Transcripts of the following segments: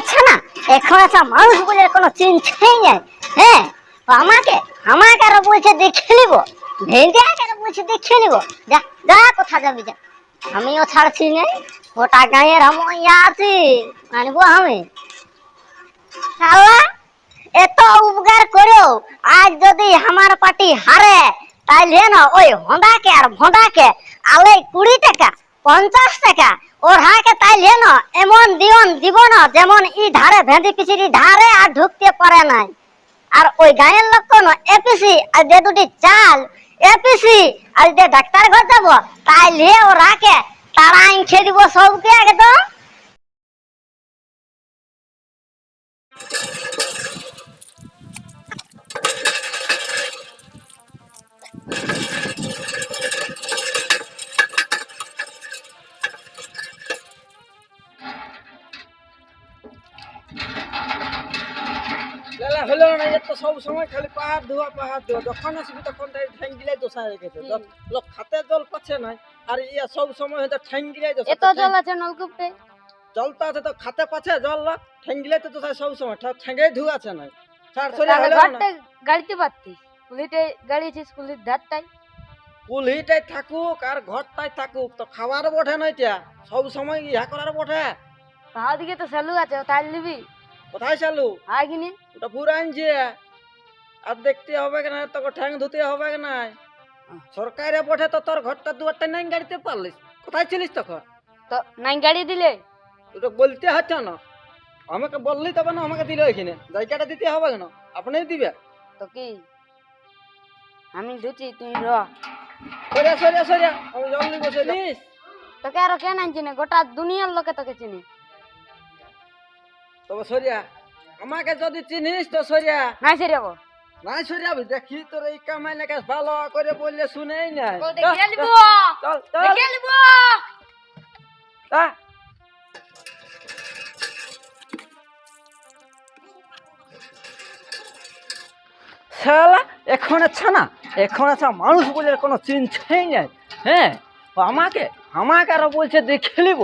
আছে না? এখন আছে মানুষ বলে কোনো চিন্তাই নেই। হ্যাঁ আমাকে আমাকে আরও বলছে দেখে নিব। ভেন্ডি আরও বলছে দেখে নিব। যা যা কোথা যাবি যা। আমিও ছাড়ছি নাই গোটা গাঁয়ের ইয়া আছি। আনব আমি। শালা, এত উপকার করেও আজ যদি আমার পার্টি হারে, তাইলে না ওই হন্দাকে আর ভোঁদাকে আলে কুড়ি টাকা পঞ্চাশ টাকা। ওর হাকে তাইলে না এমন দিওন না যেমন ই ধারে ভেঁদি পিছিরি ধারে আর ঢুকতে পারে নাই। আর ওই গায়ের লোক কোন এপিসি আর যে দুটি চাল এপিসি আর যে ডাক্তার ঘর যাব, তাই তাইলে ও রাকে তারা আইন খেয়ে দিব সবকে একদম সময় খালি পাহাড় ধোয়া পাহাড় ধোয়া। যখন আসবি তখন তাই ঠ্যাং গিলাই দোষা হয়ে লোক খাতে জল পাচ্ছে না আর ইয়া সব সময় হয়তো ঠ্যাং গিলাই দোষা এত জল আছে নলকূপে? জল তো আছে তো খাতে পাচ্ছে জল লোক ঠ্যাং গিলাই তো দোষা সব সময়। ঠ্যাঙ্গে ধোয়া আছে না ছাড় সরে হলো না। গাড়িতে পারতিস? কুলিতে গাড়িছিস কুলির ধারটাই কুলহিটাই থাকুক আর ঘরটাই থাকুক তো খাবার বটে না এটা। সব সময় ইহা করার বটে। তাহার দিকে তো স্যালু আছে তাই নিবি? কোথায় চালু আয় কিনে ওটা পুরো আনছে আর দেখতে হবে না তোকে ঠ্যাং ধুতে হবে না সরকারে বটে তো তোর ঘরটা দুয়ারটা নাই গাড়িতে পারলিস কোথায় ছিলিস তখন তো নাই গাড়ি দিলে ওটা বলতে হচ্ছে না আমাকে বললি তবে না আমাকে দিল এখানে জায়গাটা দিতে হবে না আপনি দিবে তো কি আমি ধুচি তুই র সরিয়া সরিয়া সরিয়া আমি জল নিব সরিস তোকে আরও কেন আনছি না গোটা দুনিয়ার লোকে তোকে চিনি তবে সরিয়া আমাকে যদি চিনিস তো সরিয়া নাই সরিয়া নাই সরিয়া দেখি তোর এই কামাই নাকি ভালো করে বললে শুনেই আ। শালা এখন আছে না এখন আছে মানুষ বলে কোনো চিন্তাই নাই। হ্যাঁ আমাকে আমাকে আরও বলছে দেখে নিব।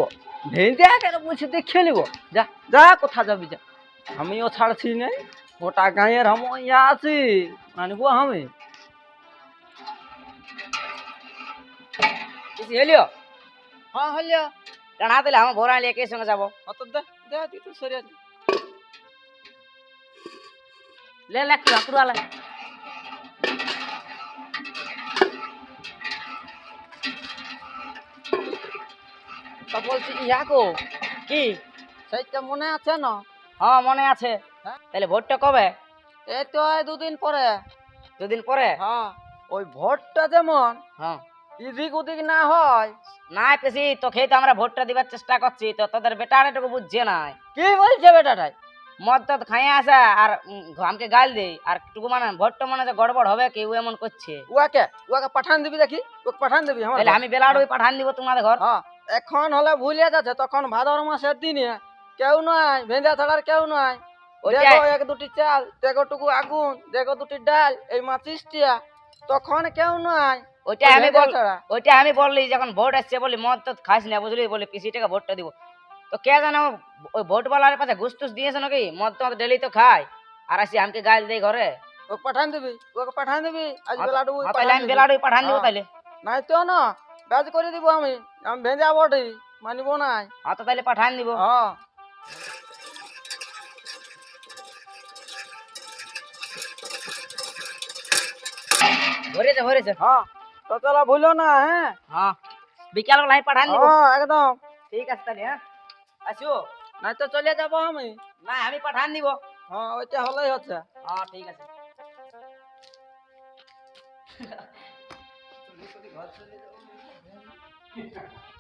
আরও বলছে দেখে নিব। যা যা কোথা যাবি যা। আমিও ছাড়ছি নাই গোটা গাঁয়ের আমি ইয়া আছি আনব আমি কিছু হলিও? হ্যাঁ হলিয়া টানা দিলে আমার ভোরা কে সঙ্গে যাব। অত দে দে তুই তো সরিয়া দে। লে লে আলে। তা বলছি ইয়াকো কি? সেইটা মনে আছে না? হ্যাঁ মনে আছে? তাহলে ভোটটা কবে? এই তো দুদিন পরে। দুদিন পরে? হ্যাঁ। ওই ভোটটা যেমন হ্যাঁ। ইদিক ওদিক না হয় না পেছি তো খেয়ে তো আমরা ভোটটা দিবার চেষ্টা করছি তো তোদের বেটা এটুকু বুঝছে নাই। কি বলছে বেটাটাই? মদ তো খাইয়ে আসে আর আমাকে গাল দেই আর টুকু মানে ভোটটা মনে গড়বড় হবে কি ও এমন করছে। উয়াকে উয়াকে পাঠান দিবি দেখি ওকে পাঠান দিবি আমার তাহলে। আমি বেলাড়ুই পাঠান দিব তোমাদের ঘর। হ্যাঁ এখন হলে ভুলিয়ে যাচ্ছে তখন ভাদর মাসের দিনে কেউ নয় ভেঁদা ছাড়ার কেউ নয়। দেখো এক দুটি চাল দেখো টুকু আগুন দেখো দুটি ডাল এই মাচিসটিয়া তখন কেউ নয় ওইটা আমি বল ওইটা আমি বললি যখন ভোট আসছে বলি মদ তো খাস না বুঝলি বলি পিসি টাকা ভোটটা দিব। তো কে জানো ওই ভোট বলার পাশে ঘুষ টুস দিয়েছে নাকি? মদ তো ডেলি তো খায়। আর আসি আমাকে গাল দেই ঘরে। ওকে পাঠান দিবি ওকে পাঠান দিবি। আজ বেলাডু পাঠান দিব। হ্যাঁ। তাহলে নাই তো না কাজ করে দিব আমি। আমি ভেজা বটে মানিব নাই। হ্যাঁ তো তাহলে পাঠান দিব। হ্যাঁ ভরেছে ভরেছে হ্যাঁ তো চলো ভুলো না হ্যাঁ? হ্যাঁ বিকাল বেলা আমি পাঠান দিব। হ্যাঁ একদম। ঠিক আছে তাহলে হ্যাঁ? আসো নাই তো চলে যাব আমি। না আমি পাঠান দিব। হ্যাঁ ওইটা হলেই হচ্ছে। হ্যাঁ ঠিক আছে।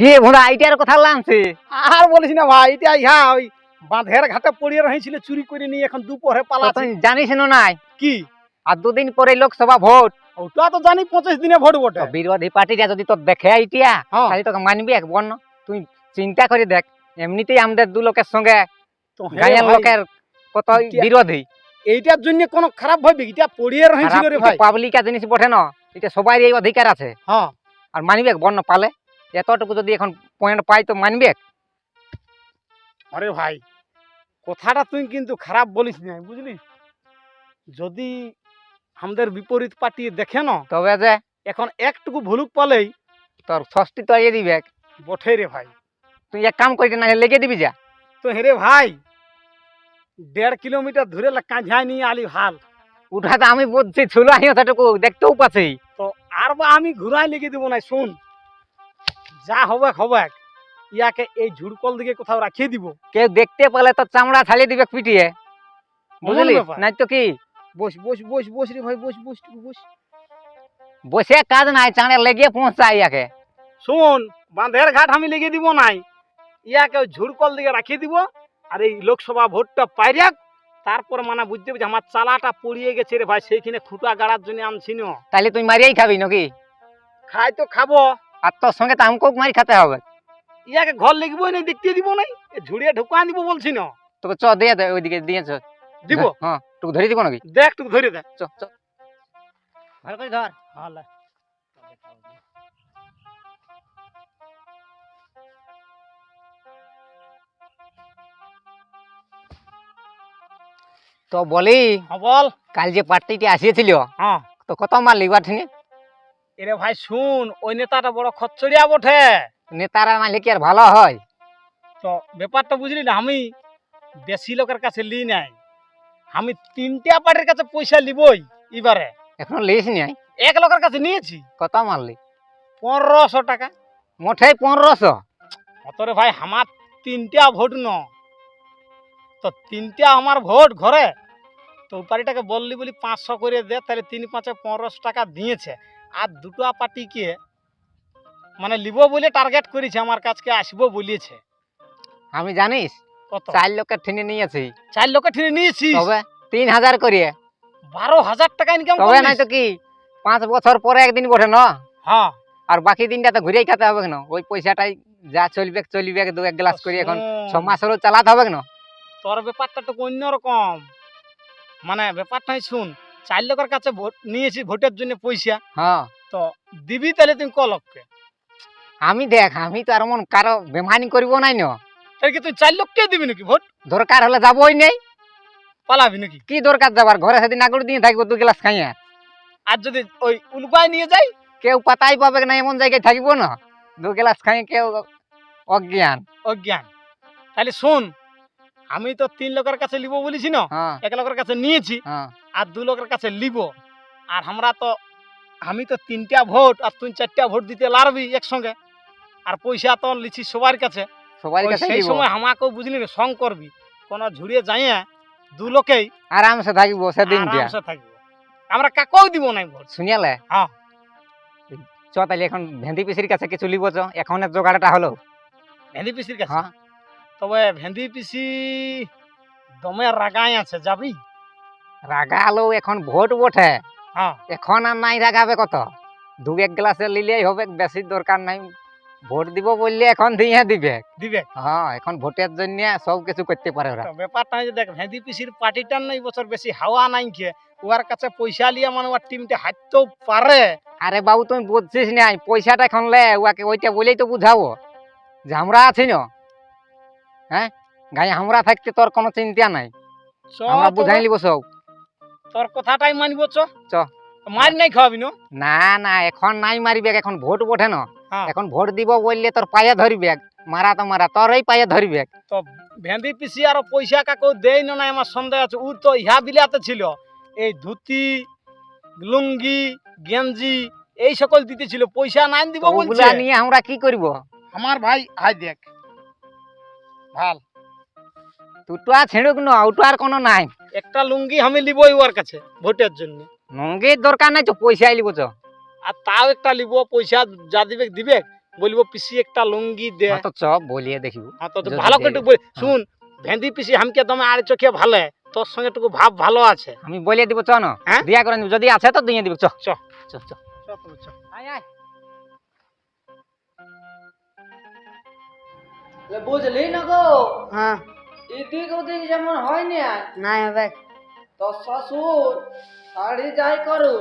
হে ভোড়া আইটার কথা লানছে? আর বলিস না ভাই এটা ইহা ওই বাঁধের ঘাটে পড়িয়ে চুরি করে নিয়ে এখন দুপুরে পালাছে জানিস না নাই? কি? আর দুদিন পরে লোকসভা ভোট। ওটা তো জানি পঁচিশ দিনে ভোট বটে। বিরোধী পার্টিটা যদি তোর দেখে আইটিয়া হ্যাঁ। তাহলে তোকে মানবি এক বর্ণ। তুই চিন্তা করে দেখ এমনিতেই আমাদের দু লোকের সঙ্গে গাঁয়ের লোকের কত বিরোধী। এইটার জন্য কোনো খারাপ ভাবি এটা পড়িয়ে রে ভাই। পাবলিকা জিনিস বটে না? এটা সবাই এই অধিকার আছে। হ্যাঁ। আর মানবে বন্য পালে। এতটুকু যদি এখন পয়েন্ট পাই তো মানবে? আরে ভাই কথাটা তুই কিন্তু খারাপ বলিস না বুঝলি? যদি আমাদের বিপরীত পার্টি দেখে না তবে যে এখন একটুকু ভুলুক পালেই তোর ষষ্ঠী তো ইয়ে দিবে। বঠে রে ভাই। তুই এক কাম করি না লেগে দিবি যা। তো হেরে ভাই দেড় কিলোমিটার ধরে কাঁঝায় নিয়ে আলি ভালো। উঠাতে আমি বলছি ছিল আহি অতটুকু দেখতেও পাচ্ছি। তো আর বা আমি ঘুরাই লেগে দিব না শুন। যা হবে হবে ইয়াকে এই ঝুড়কল দিকে কোথাও রাখিয়ে দিব। কেউ দেখতে পেলে তো চামড়া ছালিয়ে দিবে পিটিয়ে। বুঝলি? নাই তো কি? বস বস বস বস রে ভাই বস বস বস। বসে কাজ নাই চাঁড়ে লেগে পৌঁছা ইয়াকে। শোন বাঁধের ঘাট আমি লেগে দিব নাই। ইয়াকে ঝুড়কল দিকে রাখিয়ে দিব আর এই লোকসভা ভোটটা পাইরাক তারপর মানে বুঝতে পারছি আমার চালাটা পড়িয়ে গেছে রে ভাই সেইখানে খুঁটা গাড়ার জন্য আনছি না। তাহলে তুই মারিয়াই খাবি নাকি? খাই তো খাব। আর তোর সঙ্গে তো আমাকেও মারি খেতে হবে। ইয়াকে ঘর লিখব না দেখতে দিব নাই? এ ঝুড়িয়ে ঢুকা দিব বলছি না। তোকে চ দিয়ে দে ওইদিকে দিয়ে চ। দিব? হ্যাঁ তোকে ধরে দিব নাকি? দেখ টুকু ধরে দে। চ চ। ভালো করে ধর। হালে তো বলি হ্যাঁ বল। কাল যে পার্টিটি আসিয়েছিল হ্যাঁ। তো কত মারলি এবার ঠিনে এরে ভাই শুন ওই নেতাটা বড় খচ্চড়িয়া বটে। নেতারা মারলে কি আর ভালো হয়। তো ব্যাপারটা বুঝলি না আমি বেশি লোকের কাছে লি নাই। আমি তিনটা পার্টির কাছে পয়সা লিবই এবারে। এখনও লিস নাই? এক লোকের কাছে নিয়েছি। কত মারলি? পনেরোশো টাকা। মোটেই পনেরোশো। অতরে ভাই আমার তিনটা ভোট ন। তো তিনটা আমার ভোট ঘরে। তো পার্টিটাকে বললি বলি পাঁচশো করে দে তাহলে তিন পাঁচে পনেরোশো টাকা দিয়েছে। আর দুটো পার্টিকে মানে লিব বলে টার্গেট করেছে আমার কাছকে আসব বলেছে। আমি জানিস কত? চার লোকের ঠিনে নিয়েছি। চার লোকে ঠিনে নিয়েছি তবে তিন হাজার করিয়ে বারো হাজার টাকা ইনকাম তবে নাই তো কি পাঁচ বছর পরে একদিন বটে না? হ্যাঁ। আর বাকি দিনটা তো ঘুরেই খেতে হবে না ওই পয়সাটাই যা চলবে চলবে দু এক গ্লাস করে এখন ছ মাসেরও চালাতে হবে না তোর ব্যাপারটা তো অন্যরকম। মানে ব্যাপারটাই শুন চার লোকের কাছে ভোট নিয়েছি ভোটের জন্য পয়সা। হ্যাঁ। তো দিবি তাহলে তুমি ক লোককে আমি দেখ আমি তো আর মন কারও বেমানি করব নাই না। তাহলে কি তুই চার লোককে দিবি নাকি ভোট? দরকার হলে যাবই নেই। পালাবি নাকি? কি দরকার যাবার? ঘরে সেদিন আগুর দিয়ে থাকব দু গ্লাস খাইয়া। আর যদি ওই উলুবাই নিয়ে যাই? কেউ পাতাই পাবে না এমন জায়গায় থাকব না। দু গ্লাস খাই কেউ অজ্ঞান। অজ্ঞান। তাহলে শোন আমি তো তিন লোকের কাছে লিব বলেছি না? হ্যাঁ। এক লোকের কাছে নিয়েছি। হ্যাঁ। আর দু লোকের কাছে লিব। আর আমরা তো আমি তো তিনটা ভোট আর তুই চারটা ভোট দিতে লারবি একসঙ্গে। আর পয়সা তো লিছি সবার কাছে। সবার কাছে সেই সময় আমাকেও বুঝলি না সং করবি। কোন ঝুড়িয়ে যাইয়া দু লোকেই আরামসে থাকব সেদিনটা। আরামসে থাকব। আমরা কাকেও দিব নাই ভোট। শুনিয়ালে? হ্যাঁ। চ তাহলে এখন ভেন্দি পিসির কাছে কিছু লিব চ এখন জোগাড়টা হলো। ভেন্দি পিসির কাছে? হ্যাঁ। তবে ভেন্দি পিসি দমে রাগাই আছে যাবি? রাগালো এখন ভোট বটে। হ্যাঁ। এখন আর নাই রাগাবে কত? দু এক গ্লাসে লিলেই হবে বেশি দরকার নাই। ভোট দিব বললে এখন দিয়ে দিবে। দিবে? হ্যাঁ এখন ভোটের জন্য সব কিছু করতে পারে ওরা। ব্যাপারটা হচ্ছে দেখ ভেন্দি পিসির পার্টিটার নাই বছর বেশি হাওয়া নাই কে ওর কাছে পয়সা লিয়া মানে ওর টিমটা হাঁটতেও পারে। আরে বাবু তুমি বুঝছিস না পয়সাটা এখন লে ওকে ওইটা বলেই তো বুঝাবো। যে আমরা আছি না? হ্যাঁ? গায়ে আমরা থাকতে তোর কোনো চিন্তা নাই। আমরা তবে বুঝাই লিব সব। তোর কথাটাই মানব চ। চ। মার নাই খাওয়াবি না? না এখন নাই মারিবে এখন ভোট বটে না। হ্যাঁ। এখন ভোট দিব বললে তোর পায়ে ধরিবে মারা তো মারা তোরই পায়ে ধরিবে তো ভেন্দি পিসি আর পয়সা কাকেও দেয় না আমার সন্দেহ আছে ও তো ইহা বিলাতে ছিল। এই ধুতি লুঙ্গি গেঞ্জি এই সকল দিতে ছিল পয়সা নাই দিব বলছে। নিয়ে আমরা কি করব? আমার ভাই হাই দেখ। ভালো। তুই তো আর ছেড়ুক না আর কোনো নাই। একটা লুঙ্গি আমি লিবই ওর কাছে ভোটের জন্য। নঙ্গির দরকার নাই তো পয়সা লিব তো। আর তাও একটা লিব পয়সা যা দিবে দিবে। বলব পিসি একটা লুঙ্গি দে। হ্যাঁ তো চ বলিয়ে দেখিব। হ্যাঁ তো ভালো করে বল- শুন ভেন্দি পিসি হামকে দমে আড়ে চোখে ভালো। তোর সঙ্গে একটু ভাব ভালো আছে। আমি বলিয়ে দিব চ না। হ্যাঁ? দিয়া করে দিব যদি আছে তো দিয়ে দিব চ। চ। চ চ। আয় আয়। বুঝলি না গো? হ্যাঁ। এদিক ওদিক যেমন হয়নি আর। নাই হবে। তোর শ্বশুর শাড়ি যাই করু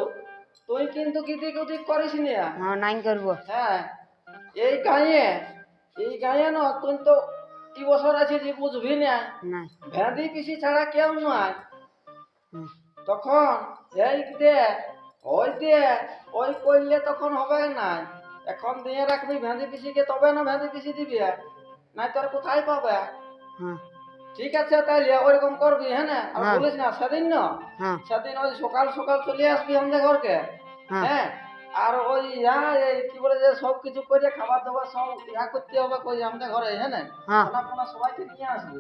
তুই কিন্তু গিদি গুদি করিস না হ্যাঁ নাই করব। হ্যাঁ এই গাঁয়ে এই গাঁয়ে না তুই তো কি বছর আছে যে বুঝবি না। ভেঁদি পিসি ছাড়া কেউ নয়। হুম। তখন এই দে ওই দে ওই করলে তখন হবে না। এখন দিয়ে রাখবি ভেঁদি পিসিকে তবে না ভেঁদি পিসি দিবি না তোর কোথায় পাবে? হ্যাঁ। ঠিক আছে তাইলে ওইরকম করবি হ্যাঁ না? আর হ্যাঁ। বলিস না সেদিন না? হ্যাঁ। সেদিন ওই সকাল সকাল চলে আসবি আমাদের ঘরকে হ্যাঁ। হ্যাঁ? আর ওই ইয়া এই কি বলে যে সব কিছু করে খাবার দাবার সব ইয়া করতে হবে কই আমাদের ঘরে হ্যাঁ না? খানা পোনা সবাইকে নিয়ে আসবি।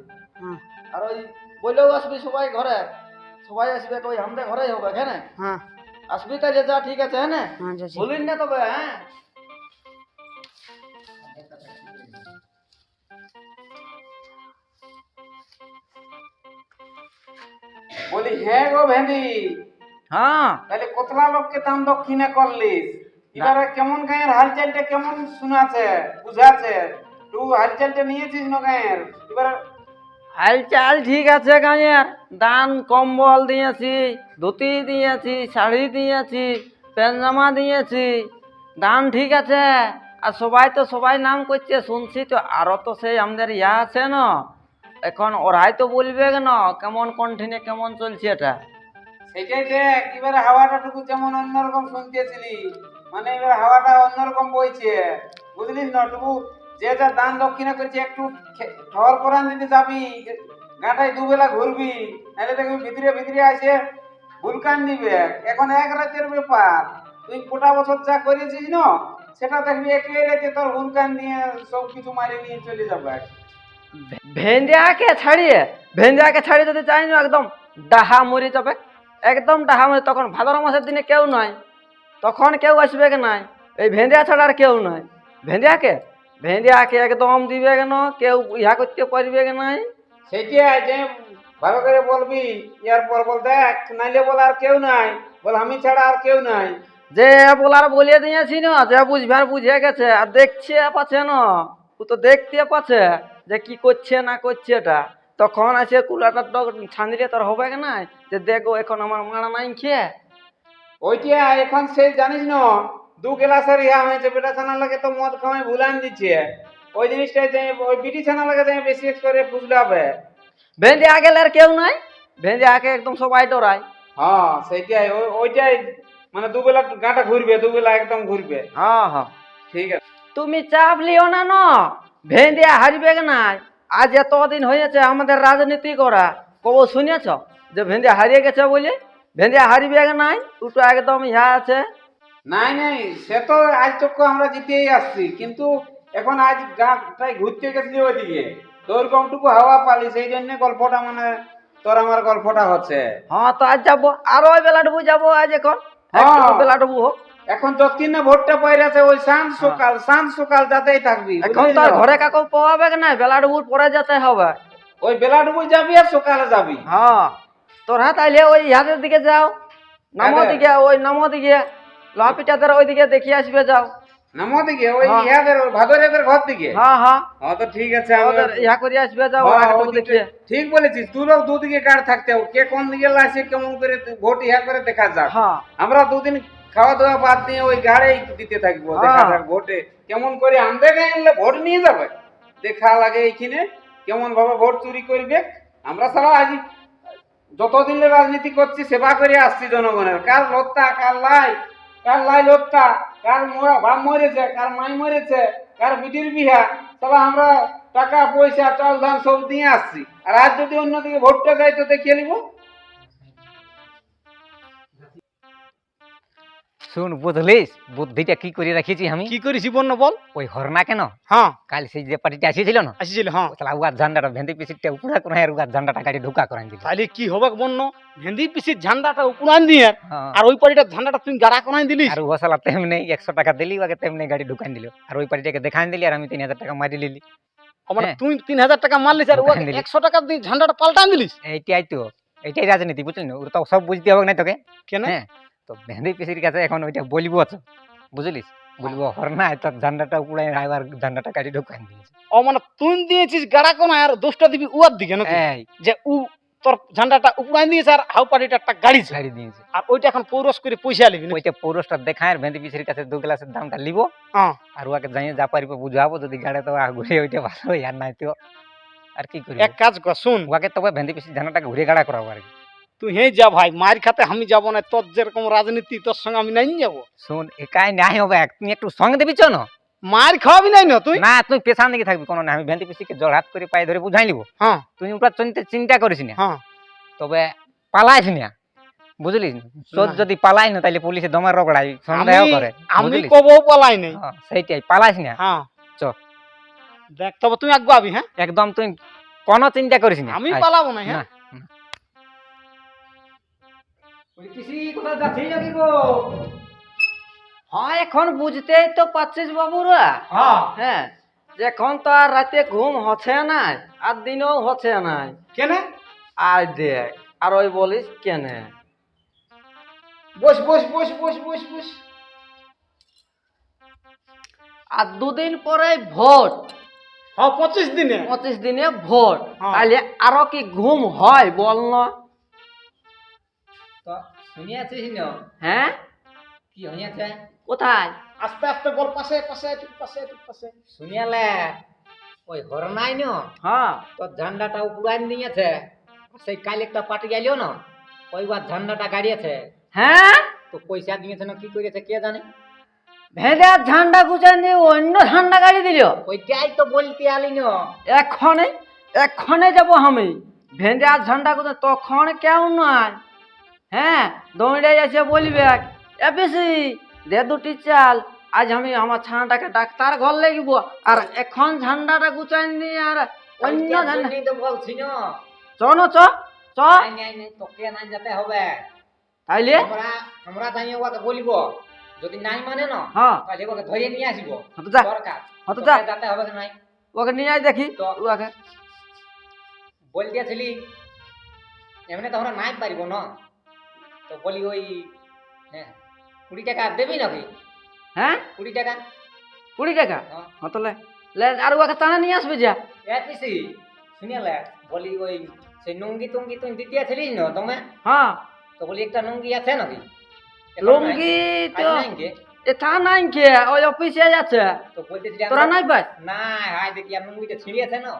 আর ওই বলেও আসবি সবাই ঘরে সবাই আসবে কই আমাদের ঘরেই হবে হ্যাঁ না? আসবি তাইলে যা ঠিক আছে হ্যাঁ না? ভুলিন না তবে হ্যাঁ? বলি হ্যাঁ গো ভেন্দি হ্যাঁ। তাহলে কতলা লোককে দাম দক্ষিণে করলিস। এবারে কেমন গায়ের হালচালটা কেমন শোনাছে বুঝাছে? তুই হালচালটা নিয়েছিস না গায়ের? এবারে হাল চাল ঠিক আছে গাঁয়ের। দান কম্বল দিয়েছি ধুতি দিয়েছি শাড়ি দিয়েছি প্যান্ট জামা দিয়েছি। দান ঠিক আছে। আর সবাই তো সবাই নাম করছে শুনছি তো আরও তো সেই আমাদের ইয়া আছে না? এখন ওরাই তো বলবে না কেমন কন্টিনিউ কেমন চলছে এটা? সেটাই দেখ, এবারে হাওয়াটা টুকু যেমন অন্যরকম শুনতেছিলি। মানে এবার হাওয়াটা অন্যরকম বইছে। বুঝলিস না টুকু যে যা দান দক্ষিণা করছে, একটু ঠর পরান দিতে যাবি গাঁটায় দুবেলা ঘুরবি, নাহলে দেখবি ভিতরে ভিতরে আসে ভুলকান দিবে। এখন এক রাতের ব্যাপার। তুই গোটা বছর যা করেছিস না, সেটা দেখবি একই রাতে তোর ভুলকান দিয়ে সব কিছু মারি নিয়ে চলে যাবে। ভেন্দিয়াকে ছাড়িয়ে ভেন্দিয়াকে ছাড়িয়ে যদি চাই একদম ডাহা মরে যাবে একদম ডাহা মরে তখন ভাদর মাসের দিনে কেউ নয়। তখন কেউ আসবে কি নাই? এই ভেন্দিয়া ছাড়া আর কেউ নয়। ভেন্দিয়াকে ভেন্দিয়াকে একদম দিবে কেন? কেউ ইহা করতে পারবে কি নাই? সেটাই যে ভালো করে বলবি ইয়ার পর বল দেখ নাইলে বল আর কেউ নাই বল আমি ছাড়া আর কেউ নাই। যে বলার বলিয়ে দিয়েছি না যে বুঝবার বুঝে গেছে আর দেখছে পাচ্ছে না ও তো দেখতে পাচ্ছে। যে কি করছে না করছে এটা তখন আছে কুলাটা ছাঁদিলে তোর হবে নাই? যে দেখো এখন আমার মারা নাই খেয়ে। ওইটা এখন সে জানিস না দু গ্লাসের ইয়া হয়েছে বেটা ছানা লাগে তো মদ খাওয়াই ভুলান দিচ্ছে। ওই জিনিসটা যে ওই বিটি ছানা লাগে যে বেশি করে বুঝলে হবে। ভেন্দি আগে আর কেউ নাই? ভেন্দি আগে একদম সবাই ডরায়। হ্যাঁ সেইটাই ওই- ওইটাই মানে দুবেলা গাঁটা ঘুরবে দুবেলা একদম ঘুরবে। হ্যাঁ হ্যাঁ। ঠিক আছে। তুমি চাপ লিও না ন? ভেন্দিয়া হারিবে নাই আজ এতদিন হয়েছে আমাদের রাজনীতি করা। কব শুনেছ যে ভেন্দিয়া হারিয়ে গেছে বলে? ভেন্দিয়া হারিবে নাই? দুটো একদম ইহা আছে। নাই নাই সে তো আজ চক্ক আমরা জিতেই আসছি কিন্তু এখন আজ গাঁটাই ঘুরতে গেছিলি ওইদিকে। তো ওরকমটুকু হাওয়া পালি সেই জন্য গল্পটা মানে তোর আমার গল্পটা হচ্ছে। হ্যাঁ তো আজ যাব। আরও ওই বেলা যাব আজ এখন। হ্যাঁ। একটু বেলা ডুবু হোক। এখন যতদিন না ভোটটা পড়েছে ওই সাঁঝ সকাল সাঁঝ সকাল যাতেই থাকবি এখন তো? ঘরে কাকু পাওয়াবে কি নাই? বেলা ডুবুর পরে যেতে হবে। ওই যাবি আর সকালে যাবি। হ্যাঁ। তোরা তাইলে ওই ইহাদের দিকে যাও। নামো দিকে ওই নামো দিকে। লহাপিটাদের ওই দিকে দেখিয়ে আসবে যাও। নামো দিকে ওই হ্যাঁ। ইহাদের ভাদরেদের ঘর দিকে? হ্যাঁ হ্যাঁ। হ্যাঁ তো ঠিক আছে আমি- ওদের ইহা করে আসবে যাও হ্যাঁ, ঠিক বলেছিস তুইও দুদিকে কার থাকতে কে কোন দিকে লাগছে কেমন করে ভোট ইহা করে দেখা যাক। হ্যাঁ। আমরা দুদিন খাওয়া দাওয়া বাদ দিয়ে ওই গাড়েই দিতে থাকব দেখা হ্যাঁ। যাক ভোটে। কেমন করে আমাদের গায়ে ভোট নিয়ে যাবে? দেখা লাগে এইখানে কেমন ভাবে ভোট চুরি করবে আমরা সারা আজ যতদিন রাজনীতি করছি সেবা করে আসছি জনগণের। কার লত্তা কার লাই কার লাই লত্তা কার মরা বাপ মরেছে কার মাই মরেছে কার বিটির বিহা সারা আমরা টাকা পয়সা চাল ধান সব দিয়ে আসছি। আর আজ যদি অন্যদিকে ভোটটা যাই তো দেখিয়ে নিব। শুন বুঝলিস? বুদ্ধিটা কি করে রাখিছি আমি? কি করেছি বন্য বল ওই হরনা কেন? হ্যাঁ। কাল সেই যে পার্টিটা আসিছিল না? আসিছিল হ্যাঁ। তাহলে উয়ার ঝান্ডাটা ভেন্দি পিসিটা উপরা করে আর উয়ার ঝান্ডাটা গাড়ি ঢুকা করাই দিল তাহলে কি হবে বন্য? ভেন্দি পিসির ঝান্ডাটা উপরান দিয়ে হ্যাঁ। আর ওই পাড়িটার ঝান্ডাটা তুই গাড়া কোনায় দিলিস? আর ও সালা তেমনি একশো টাকা দিলি ওকে তেমনি গাড়ি ঢুকাই দিল। আর ওই পার্টিটাকে দেখাই দিলি আর আমি তিন হাজার টাকা মারি লিলি মানে হ্যাঁ। তুই তিন হাজার টাকা মারলিস আর একশো টাকা দিয়ে ঝান্ডাটা পাল্টান দিলিস? এইটাই তো এইটাই রাজনীতি বুঝলি না? ওর তো সব বুঝতে হবে না তোকে? কেন? হ্যাঁ। তো ভেন্দি পিসির কাছে এখন ওইটা বলব তো বুঝলিস? বলব হরনা তোর ঝান্ডাটা উপড়াই আর ঝান্ডাটা গাড়ি ঢুকাই দিয়েছে। ও মানে তুই দিয়েছিস গাড়া কোনায় আর দোষটা দিবি উয়ার দিকে এই। যে উ তোর ঝান্ডাটা উপড়াই দিয়েছে আর হাউ পার্টিটা একটা গাড়ি। ছাড়ি দিয়েছে। আর ওইটা এখন পৌরস করে পয়সা লিবি না? ওইটা পৌরসটা দেখায় আর ভেন্দি পিছির কাছে দু গ্লাসের দামটা লিব হ্যাঁ। আর ওকে যাই যা পারিব বুঝাবো যদি গাড়ে তো ঘুরে ওইটা ভালো আর নাই তো আর কি করি এক কাজ কর শুন। ওকে তবে ভেন্দি পিছির ধানটাকে ঘুরে গাড়া করাবো আর কি। তুই হে যা ভাই মার খাতে আমি যাব না তোর যেরকম রাজনীতি তোর সঙ্গে আমি নাই যাব। শোন একাই নাই হবে তুমি একটু সঙ্গে দিবি না মার খাওয়াবি নাই না তুই? না তুই পেছান দিকে থাকবি কোনো না আমি ভেন্দি পিছিকে জড় হাত করে পায়ে ধরে বুঝাই নিব। হ্যাঁ। তুই ওটা চিন্তা চিন্তা করিস না। হ্যাঁ। তবে পালাইস না। বুঝলি? তোর যদি পালাই না তাহলে পুলিশে দমে রগড়াই সন্দেহ করে। আমি? কবও পালাই নাই। হ্যাঁ, সেইটাই পালাইস না। হ্যাঁ। চ। দেখ তবে তুমি আগুয়াবি হ্যাঁ? একদম তুই কোনো চিন্তা করিস না। আমি পালাবো না হ্যাঁ? হ্যাঁ এখন বুঝতেই তো পারছিস বাবুরা। হ্যাঁ। হ্যাঁ এখন তো আর রাতে ঘুম হচ্ছে নাই আর দিনেও হচ্ছে নাই। কেনে? আর দেখ আর ওই বলিস কেনে। বস বস বস বস বস বস। আর দুদিন পরে ভোট। হ্যাঁ পঁচিশ দিনে। পঁচিশ দিনে ভোট। হ্যাঁ। তাহলে আরও কি ঘুম হয় বল না? শুনিয়াছিস না হ্যাঁ? কি হইয়াছে কোথায়? আস্তে আস্তে পাশে পাশে পাশে পাশে। শুনিয়ালে ওই হরনাই ন? হ্যাঁ। তোর ঝান্ডাটা উপড়াই সেই কাল একটা পার্টি গেল না? ওইবার ঝান্ডাটা গাড়িয়েছে। হ্যাঁ? তো পয়সা দিয়েছে না কি করেছে কে জানে? ঝান্ডা দিয়ে অন্য ঝান্ডা গাড়ি দিল। ওইটাই তো বলতে আলি না। এক্ষণে এক্ষণে যাব আমি। ভেন্ডার ঝান্ডা তখন কেউ নয় হ্যাঁ দৌড়ে যাচ্ছে বলবে এ পিসি দে দুটি চাল। আজ আমি আমার ছানাটাকে ডাক্তার ঘর লাগব। আর এখন ঝান্ডাটা গুছাই নিয়ে আর অন্য ঝান্ডা তো বলছি না। চ তোকে যেতে হবে। তাইলে? আমরা আমরা যাই ওকে বলিব। যদি নাই মানে না হ্যাঁ। তাহলে ওকে ধরে নিয়ে আসিব। হতো যা হতো যা। যেতে হবে কি নাই। ওকে নিয়ে আয় দেখি। ওকে বল দিয়েছিলি এমনি তো আমরা নাই পারিব না। তো বলি ওই হ্যাঁ কুড়ি টাকা দেবি নাকি? হ্যাঁ? কুড়ি টাকা। কুড়ি টাকা? হ্যাঁ। হতো লে লে আর ওকে টানা নিয়ে আসবে যা। এ পিসি শুনিলে বলি ওই সেই নুঙ্গি টুঙ্গি তুই দিতে ছিলিস না তুমি হ্যাঁ। তো বলি একটা নুঙ্গি আছে নাকি? লুঙ্গি তো নাই। কে? এ তা নাই কে ওই অফিসে যাচ্ছে তো বলতেছিলি তোরা নাই পাই না হাই দেখি আর নুঙ্গিটা ছিঁড়িয়েছে না।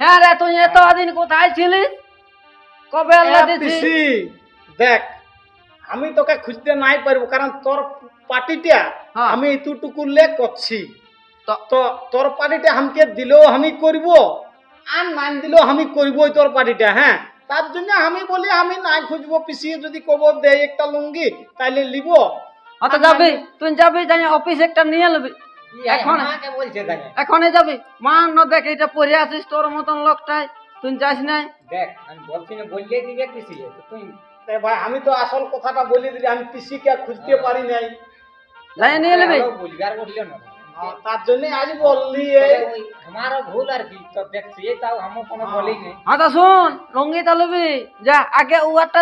হ্যাঁ রে তুই এত দিন কোথায় ছিলিস? কবে আল্লাহ পিসি, দেখ আমি তোকে খুঁজতে নাই পারব কারণ তোর পার্টিটা হ্যাঁ। আমি এতটুকু লে করছি। তো- তোর পার্টিটা আমাকে দিলেও আমি করব আর নাম দিলেও আমি করবই তোর পার্টিটা হ্যাঁ? তার জন্য আমি বলি আমি নাই খুঁজবো পিছিয়ে যদি কব দে একটা লুঙ্গি তাইলে লিব। অত যাবি? তুই যাবি জানি অফিস একটা নিয়ে এখন আমাকে বলছে জানে এখনই যাবি? মা ন দেখ এটা পড়ে আছিস তোর মতন লোকটাই। তুই যাস নাই। দেখ আমি বলছি না বললেই দিবে তুই তাই ভাই আমি তো আসল কথাটা বলে দিলি আমি পিসিকে খুঁজতে পারি নাই। যাই নিয়ে নেবি আর বলিল না। হ্যাঁ, তার জন্য আজ বললি ভুল আর কি তো দেখছি এই তাও কোনো বলি নেই। হ্যাঁ তা শুন লুঙ্গি তা লবি যা আগে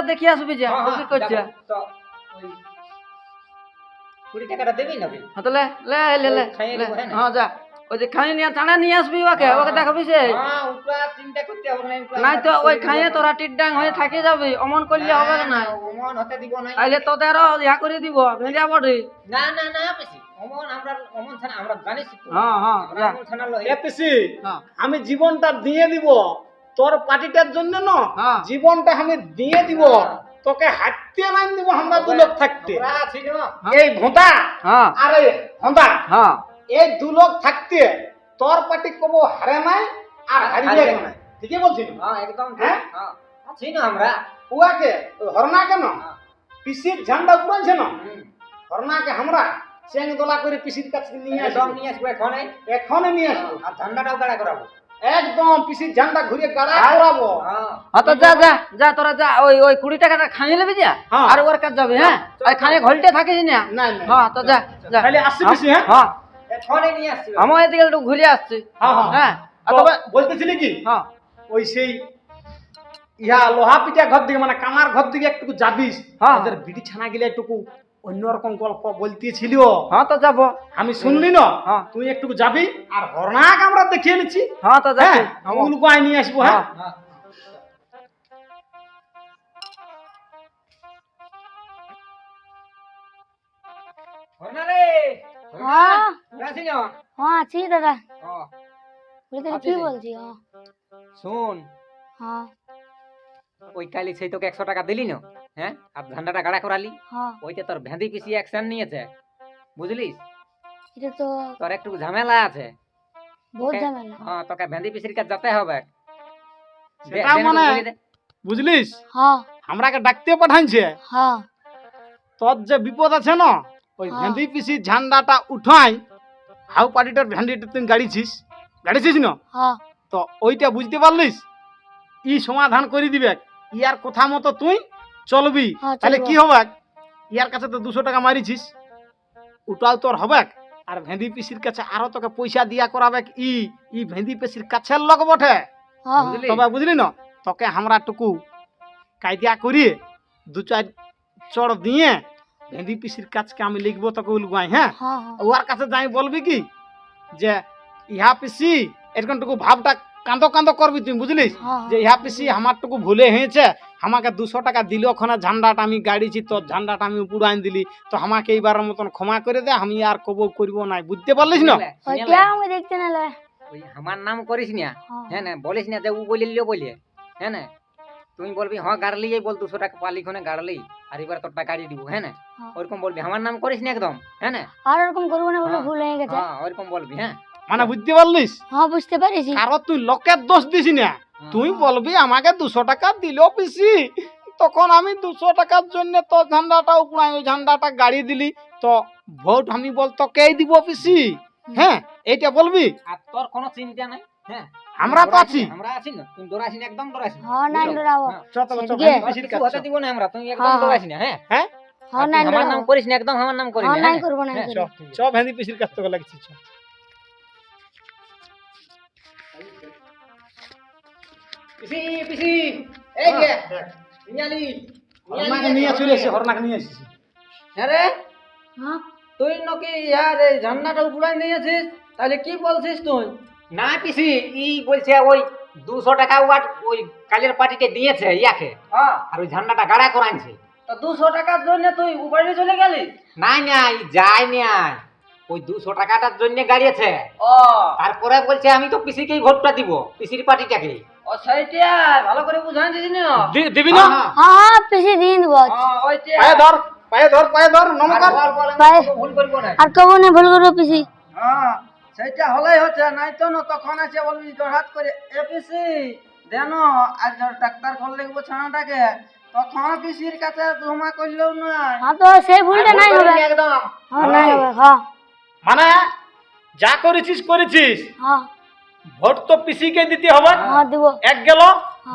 দেখি আসবি যা হ্যাঁ, কি হ্যাঁ, করছে। যাব। তো কুড়ি টাকাটা দেবি নাকি? হ্যাঁ তো লে লে লে হ্যাঁ? হ্যাঁ যা। ওই যে খাই নিয়ে টানা নিয়ে আসবি ওকে ওকে দেখাবি সে হ্যাঁ উপরা চিন্তা করতে হবে না উপরা নাই তো ওই খাইয়ে। তোরা টিডাং হয়ে থাকি যাবি অমন করলে হবে না। না, অমন হতে দিব না। তাইলে তোদেরও ইয়া করে দিব ভেজা বডি না না না বেশি। অমন আমরা অমন থানা আমরা জানিস তো। হ্যাঁ হ্যাঁ আমরা যা অমন থানা লই এ পিসি হ্যাঁ। আমি জীবনটা দিয়ে দিব তোর পার্টিটার জন্য না হ্যাঁ। জীবনটা আমি দিয়ে দিব তোকে হাঁটতে নাই দিব আমরা দু লোক থাকতে। আমরা আছি না এই ভোঁতা হ্যাঁ। আর এই হন্দা হ্যাঁ। এই দু লোক থাকতে তোর পার্টি কব হারে নাই আর হারিয়ে নাই। ঠিকই বলছি না? হ্যাঁ একদম হ্যাঁ? হ্যাঁ। আছি না আমরা। উয়াকে হরনা কেন? হ্যাঁ। পিসির ঝান্ডা উড়াইছে না। হরনাকে আমরা চেং দোলা করে পিসির কাছে নিয়ে আসব। নিয়ে আসব এখনই। এখনই নিয়ে আসব। আর ঠান্ডাটাও গাড়া করাবো। একদম পিসির ঝান্ডা ঘুরে গাড়া করাবো। হ্যাঁ। তো যা যা যা তোরা যা ওই ওই কুড়ি টাকাটা খাইয়ে নেবি যা। আর ওর কাছে যাবি হ্যাঁ? ওই খাইয়ে ঘলটে থাকিস না? নাই হ্যাঁ তো যা যা। পিসি হ্যাঁ। আমার এদিকে একটু ঘুরে আসছি। হ্যাঁ, হ্যাঁ। হ্যাঁ বলতেছিলি কি? হ্যাঁ। ওই সেই ইহা লোহা পিঠা ঘর দিকে মানে কামার ঘর দিকে একটু যাবিস। হ্যাঁ। ওদের বিড়ি ছানা গেলে একটু অন্যরকম গল্প বলতেছিল হ্যাঁ তো যাব। আমি শুনলি না। তুই একটু যাবি আর হরনাক আমরা দেখিয়ে নিচ্ছি হ্যাঁ তো ওগুলোকে আয় নিয়ে আসব হ্যাঁ। হ্যাঁ। হ্যাঁ আছি দাদা। ও। কি বলছি হ্যাঁ হ্যাঁ। ওই কালি সেই তোকে একশো টাকা দিলি না? হ্যাঁ? আর ঝান্ডাটা গাড়া করালি? হ্যাঁ। ওইটা তোর ভেঁদি পিসি অ্যাকশন নিয়েছে। বুঝলিস? এটা তো তোর একটু ঝামেলা আছে। বহুত ঝামেলা। হ্যাঁ তোকে ভেঁদি পিসির কাছে যেতে হবে। সেটা মানে-। বুঝলিস? হ্যাঁ। আমরাকে ডাকতে পাঠাইছে। হ্যাঁ। তোর যে বিপদ আছে না ওই হ্যাঁ। ভেন্দি পিসি ঝান্ডাটা উঠাই হাউ পার্টিটার ভেন্ডিটা তুই গাড়িছিস? গাড়িছিস না? হ্যাঁ। তো ওইটা বুঝতে পারলিস? ই সমাধান করে দিবে। ইয়ার কথা মতো তুই চলবি। হ্যাঁ, তাহলে কি হবে ইয়ার কাছে তো দুশো টাকা মারিছিস। ওটাও তোর হবে আর ভেন্দি পিসির কাছে আরও তোকে পয়সা দিয়া করাবে ই। ই ভেন্দি পিসির কাছের লোক বটে। হ্যাঁ। বুঝলি? তবে বুঝলি না? তোকে আমরা টুকু কায়দা করিয়ে দু চার চড় দিয়ে ভেন্দি পিসির কাছকে আমি লিখব তোকে উলগুয়াই হ্যাঁ? হ্যাঁ হ্যাঁ। ওর কাছে যাই বলবি কি? যে ইহা পিসি এরকম টুকু ভাবটা কাঁদো কাঁদো করবি তুই বুঝলিস? হ্যাঁ যে ইহা পিসি আমার টুকু ভুলে হয়েছে আমাকে দুশো টাকা দিল ওখানে ঝান্ডাটা আমি গাড়িছি তোর ঝান্ডাটা আমি উপর আইন দিলি তো আমাকে এইবারের মতন ক্ষমা করে দে আমি আর কবো করব নাই বুঝতে পারলিস না? শুনলে? শুনলে? আমি দেখতে নালে ওই আমার নাম করিস না হ্যাঁ। না বলিস না যে ও বলিলিও বলিয়ে হ্যাঁ না? তুই বলবি হ্যাঁ গাড়লি এই বল দুশো টাকা পালি খনে গাড়লি আর এবার তোরটা গাড়ি দিব হ্যাঁ না। ওরকম বলবি আমার নাম করিস না একদম হ্যাঁ না আর ওরকম করব না বলে ভুল হয়ে গেছে হ্যাঁ ওরকম বলবি হ্যাঁ মানে বুঝতে পারলিস হ্যাঁ বুঝতে পারিছি কারও তুই লোকের দোষ দিস না তুই বলবি আমাকে দুশো টাকা দিল পিসি তখন আমি দুশো টাকার জন্য তো ঝান্ডাটা উপড়াই ওই ঝান্ডাটা গাড়ি দিলি তো ভোট আমি বল তোকেই দিব পিসি হ্যাঁ এইটা বলবি আর তোর কোনো চিন্তা নাই হ্যাঁ। আমরা তো আছি। আমরা আছি না তুই ডরাইস না একদম ডরাইস হ্যাঁ নাই বুঝলো? ডরাবো হ্যাঁ। চ তবে চ সেদিকে- ভেন্ডি তোর পিসির কিছু হতে দিব না আমরা তুই একদম না হ্যাঁ? হ্যাঁ? আমার নাম করিস না একদম আমার নাম করিস হ্যাঁ না হ্যাঁ? করব নাই হ্যাঁ, চ করব পিসির কাছ থেকে লাগছি চ পিসি পিসি এই যে। নিয়ালি হরনাকে নিয়ে চলে এসে হরনাকে নিয়ে এসেছি। হ্যাঁ রে। হ্যাঁ। তুই নাকি ইয়ার এই ঝর্ণাটা উপড়াই নিয়েছিস তাহলে কি বলছিস তুই? না পিসি ই বলছে ওই দুশো টাকা ওয়াট ওই কালের পার্টিতে দিয়েছে ইয়াকে। হ্যাঁ। আর ওই ঝান্ডাটা গাড়া করাইছে তো দুশো টাকার জন্য তুই উপাড়ি চলে গেলি? নাই নাই যাই নাই। ওই দুশো টাকাটার জন্য গাড়িয়েছে। ও। তারপরে বলছে আমি তো পিসিকেই ভোটটা দিব পিসির পার্টিটাকে ও সেইটা ভালো করে বুঝাই না? দিবি না? হ্যাঁ, হ্যাঁ। হ্যাঁ দিয়ে দেবো। হ্যাঁ ওইটা। পায়ে ধর পায়ে ধর পায়ে ধর আর নমস্কার পায়ে- ভুল করব না। আর কবো না ভুল করব পিসি। হ্যাঁ। সেইটা হলেই হচ্ছে নাই তো না তখন আছে বলবি জড়হাত করে এপিসি দেন আজ ডাক্তার খোল লিখব ছানাটাকে তখন পিসির কাছে জমা করলেও না হ্যাঁ তো সেই ভুলটা নাই হবে। একদম। হ্যাঁ নাই হবে হ্যাঁ। মানে যা করেছিস করেছিস। হ্যাঁ। ভোট তো পিসিকে দিতে হবে। হ্যাঁ দিব। এক গেল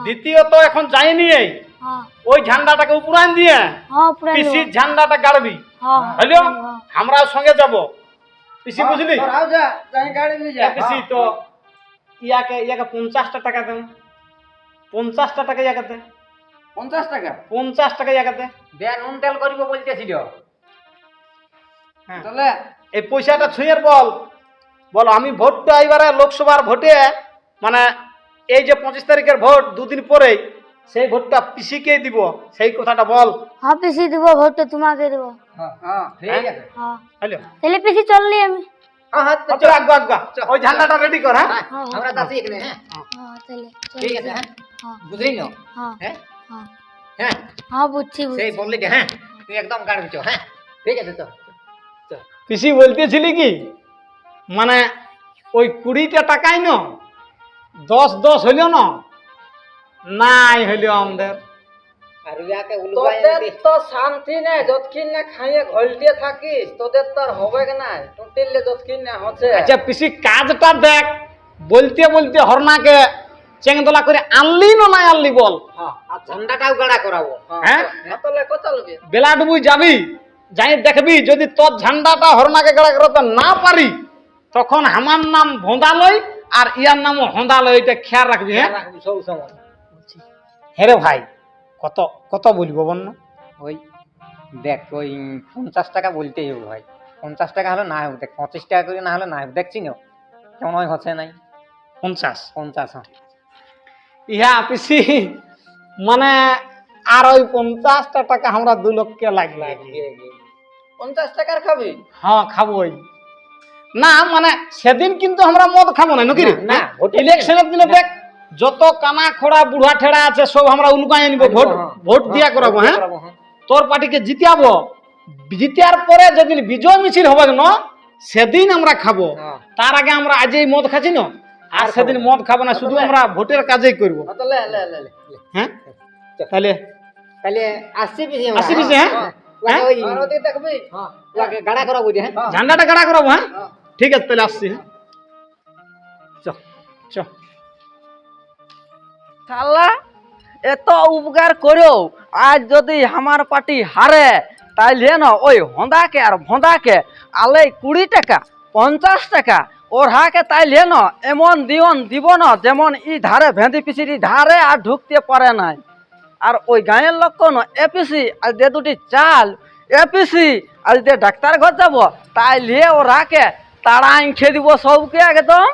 দ্বিতীয়ত এখন যায়নি এই। হ্যাঁ। ওই ঝান্ডাটাকে উপরান দিয়ে হ্যাঁ পিসির ঝান্ডাটা গাড়বি। হ্যাঁ। হলো হ্যাঁ। আমরা সঙ্গে যাব। পিসি বুঝলি? তোরাও যা যাই গাড়ি নিয়ে যা। পিসি তো ইয়াকে ইয়াকে পঞ্চাশটা টাকা দেন পঞ্চাশটা টাকা ইয়াকে দে পঞ্চাশ টাকা? পঞ্চাশ টাকা ইয়াকে দে দে নুন তেল করিব বলতেছিল। হ্যাঁ। তাহলে? এই পয়সাটা ছুঁয়ের বল। বল আমি ভোটটা এবারে লোকসভার ভোটে মানে এই যে পঁচিশ তারিখের ভোট দুদিন পরে সেই ভোটটা পিসিকে দিব সেই কথাটা বল। হ্যাঁ পিসি দিব ভোটটা তোমাকে দেবো। হ্যাঁ ঠিক আছে। হ্যাঁ। হ্যালো। তাহলে পিসি চললি আমি। হ্যাঁ ওই ঝান্ডাটা রেডি কর হ্যাঁ? হ্যাঁ, হ্যাঁ, আমরা যাচ্ছি এখানে হ্যাঁ। হ্যাঁ। তাহলে ঠিক আছে হ্যাঁ। হ্যাঁ। বুঝলি না হ্যাঁ। হ্যাঁ? হ্যাঁ। হ্যাঁ। হ্যাঁ বুঝছি সেই বললি যে হ্যাঁ তুই একদম চো হ্যাঁ। ঠিক আছে তো পিসি বলতেছিলি কি? মানে ওই কুড়িটা টাকাই ন দশ দশ হইল না? নাই হইল আমাদের। আর ইয়াকে উলুবাই তোদের তো শান্তি নেই যতক্ষণ না খাইয়ে ঘলটিয়ে থাকিস তোদের তো আর হবে না টুটিলে যতক্ষণ না হচ্ছে। আচ্ছা পিসি কাজটা দেখ। বলতে বলতে হরনাকে চেংদোলা করে আনলি না নাই আনলি বল? আর ঝন্ডাটাও গাড়া করাবো। হ্যাঁ তাহলে কত লবি বেলা ডুবুই যাবি যাই দেখবি যদি তোর ঝান্ডাটা হরনাকে গড়া করতে না পারি তখন আমার নাম ভোঁদালই আর ইয়ার নাম হন্দালই এটা খেয়াল রাখবি হ্যাঁ? রাখবি সব সময়। হ্যাঁ রে ভাই কত কত বলব বন্য ওই দেখ ওই পঞ্চাশ টাকা বলতেই হবে ভাই। পঞ্চাশ টাকা হলে না হোক দেখ পঁচিশ টাকা করে না হলে না হবে। দেখছি না কেমন হয় হচ্ছে নাই? পঞ্চাশ? পঞ্চাশ হ্যাঁ। ইহা পিসি মানে আর ওই পঞ্চাশটা টাকা আমরা দু লক্ষকে লাগবে। পঞ্চাশ টাকার খাবি? হ্যাঁ খাবোই না মানে সেদিন কিন্তু আমরা মদ খাব না নাকি না, ইলেকশনের দিনে দেখ যত কানা খোড়া বুড়া ঠেড়া আছে সব আমরা উলুকাই আনব ভোট ভোট দিয়া করাবো হ্যাঁ? তোর পার্টিকে জিতিয়াবো। জিতিয়ার পরে যেদিন বিজয় মিছিল হবে না সেদিন আমরা খাব। হ্যাঁ। তার আগে আমরা আজই মদ খাচ্ছি না। আর সেদিন মদ খাব না শুধু আমরা ভোটের কাজেই করব। হ্যাঁ। হ্যাঁ তাহলে হ্যাঁ? হ্যাঁ? হ্যাঁ? ঝান্ডাটা গাড়া করাবো হ্যাঁ? ঠিক আছে তাহলে আসছি হ্যাঁ? চ চ শালা, এত উপকার করেও আজ যদি আমার পার্টি হারে, তাইলে না ওই হন্দাকে আর ভোঁদাকে আলে কুড়ি টাকা, পঞ্চাশ টাকা, ওর হাকে তাইলে না এমন দিওন দিব না যেমন ই ধারে ভেঁদি পিছিয়ে ধারে আর ঢুকতে পারে নাই। আর ওই গাঁয়ের লোক কোনো এপিসি আর যে দুটি চাল এপিসি আর যে ডাক্তার ঘর যাব, তাইলে ওরাকে তাড়াই খেয়ে দিব সবকে একদম।